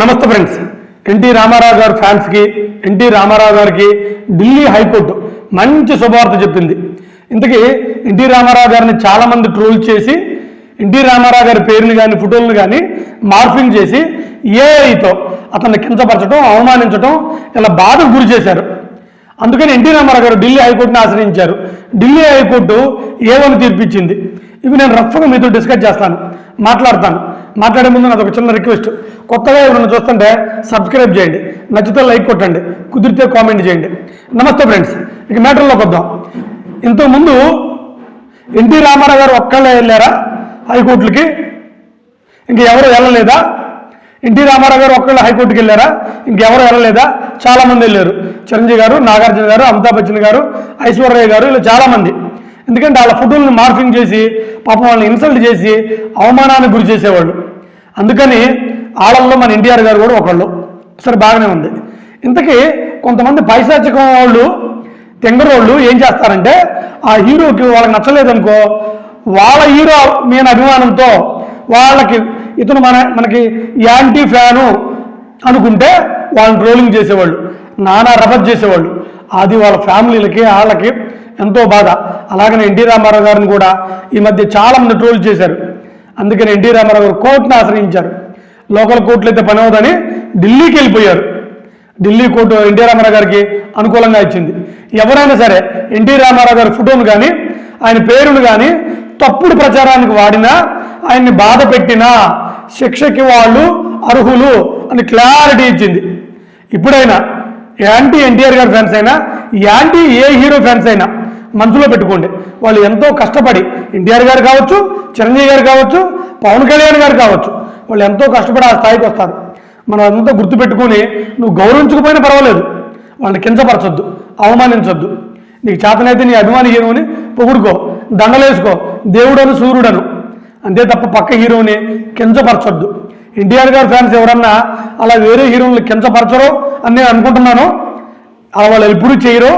నమస్తే friends. NT Ramarao గారు ఫ్యాన్స్కి ఎన్టీ రామారావు గారికి ఢిల్లీ హైకోర్టు మంచి శుభవార్త చెప్పింది. ఇంతకీ ఎన్టీ రామారావు గారిని చాలామంది ట్రోల్ చేసి ఎన్టీ రామారావు గారి పేరుని కానీ ఫోటోలను కానీ మార్ఫింగ్ చేసి ఏఐతో అతన్ని కించపరచడం అవమానించడం ఇలా బాధకు గురి చేశారు. అందుకని ఎన్టీ రామారావు గారు ఢిల్లీ హైకోర్టుని ఆశ్రయించారు. ఢిల్లీ హైకోర్టు ఏవని తీర్పిచ్చింది. ఇవి నేను రఫ్గా మీతో డిస్కస్ చేస్తాను మాట్లాడతాను. మాట్లాడే ముందు నాది ఒక చిన్న రిక్వెస్ట్. కొత్తగా ఎవరైనా చూస్తుంటే సబ్స్క్రైబ్ చేయండి. నచ్చితే లైక్ కొట్టండి. కుదిరితే కామెంట్ చేయండి. నమస్తే ఫ్రెండ్స్ ఇక మ్యాటర్లోకి వద్దాం. ఇంతకుముందు ఎన్టీ రామారావు గారు ఒక్కళ్ళే వెళ్ళారా హైకోర్టులకి? ఇంక ఎవరు వెళ్ళలేదా? ఎన్టీ రామారావు గారు ఒక్కళ్ళు హైకోర్టుకి వెళ్ళారా? ఇంకెవరు వెళ్ళలేదా? చాలా మంది వెళ్ళారు. చిరంజీవి గారు నాగార్జున గారు అమితాబ్ బచ్చన్ గారు ఐశ్వర్య గారు ఇలా చాలామంది ఎందుకంటే వాళ్ళ ఫోటోలను మార్ఫింగ్ చేసి పాపం వాళ్ళని ఇన్సల్ట్ చేసి అవమానానికి గురి చేసేవాళ్ళు. అందుకని ఆడల్లో మన ఎన్టీఆర్ గారు కూడా ఒకళ్ళు. సరే బాగానే ఉంది. ఇంతకీ కొంతమంది పైశాచికం వాళ్ళు తెంగరోళ్ళు ఏం చేస్తారంటే ఆ హీరోకి వాళ్ళకి నచ్చలేదనుకో వాళ్ళ హీరో మీద అభిమానంతో వాళ్ళకి ఇతను మన మనకి యాంటీ ఫ్యాను అనుకుంటే వాళ్ళని ట్రోలింగ్ చేసేవాళ్ళు నానా రఫత్ చేసేవాళ్ళు. అది వాళ్ళ ఫ్యామిలీలకి వాళ్ళకి ఎంతో బాధ. అలాగనే ఎన్టీ రామారావు గారిని కూడా ఈ మధ్య చాలా మంది ట్రోల్ చేశారు. అందుకని ఎన్టీ రామారావు గారు కోర్టును ఆశ్రయించారు. లోకల్ కోర్టులు అయితే పని అవుతుందని ఢిల్లీకి వెళ్ళిపోయారు. ఢిల్లీ కోర్టు ఎన్టీ రామారావు గారికి అనుకూలంగా ఇచ్చింది. ఎవరైనా సరే ఎన్టీ రామారావు గారి ఫోటోను కానీ ఆయన పేరును కానీ తప్పుడు ప్రచారానికి వాడినా ఆయన్ని బాధ పెట్టినా శిక్షకి వాళ్ళు అర్హులు అని క్లారిటీ ఇచ్చింది. ఇప్పుడైనా యాంటీ ఎన్టీఆర్ గారి ఫ్యాన్స్ అయినా యాంటీ ఏ హీరో ఫ్యాన్స్ అయినా మనసులో పెట్టుకోండి. వాళ్ళు ఎంతో కష్టపడి ఎన్టీఆర్ గారు కావచ్చు చిరంజీవి గారు కావచ్చు పవన్ కళ్యాణ్ గారు కావచ్చు వాళ్ళు ఎంతో కష్టపడి ఆ స్థాయికి వస్తారు. మనం అంతా గుర్తుపెట్టుకొని నువ్వు గౌరవించకపోయినా పర్వాలేదు. వాళ్ళని కించపరచొద్దు అవమానించొద్దు. నీకు చేతనైతే నీ అభిమాని హీరోని పొగుడుకో దండలేసుకో దేవుడను సూర్యుడను. అంతే తప్ప పక్క హీరోని కించపరచొద్దు. ఎన్టీఆర్ గారి ఫ్యాన్స్ ఎవరన్నా అలా వేరే హీరోని కించపరచరో అని నేను అనుకుంటున్నాను. అలా వాళ్ళు ఎప్పుడు చేయరు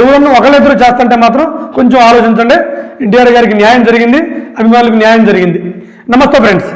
ఎవరన్నా ఒకళ్ళిద్దరు చేస్తుంటే మాత్రం కొంచెం ఆలోచించండి. ఎన్టీఆర్ గారికి న్యాయం జరిగింది అభిమానులకు న్యాయం జరిగింది. నమస్తే ఫ్రెండ్స్.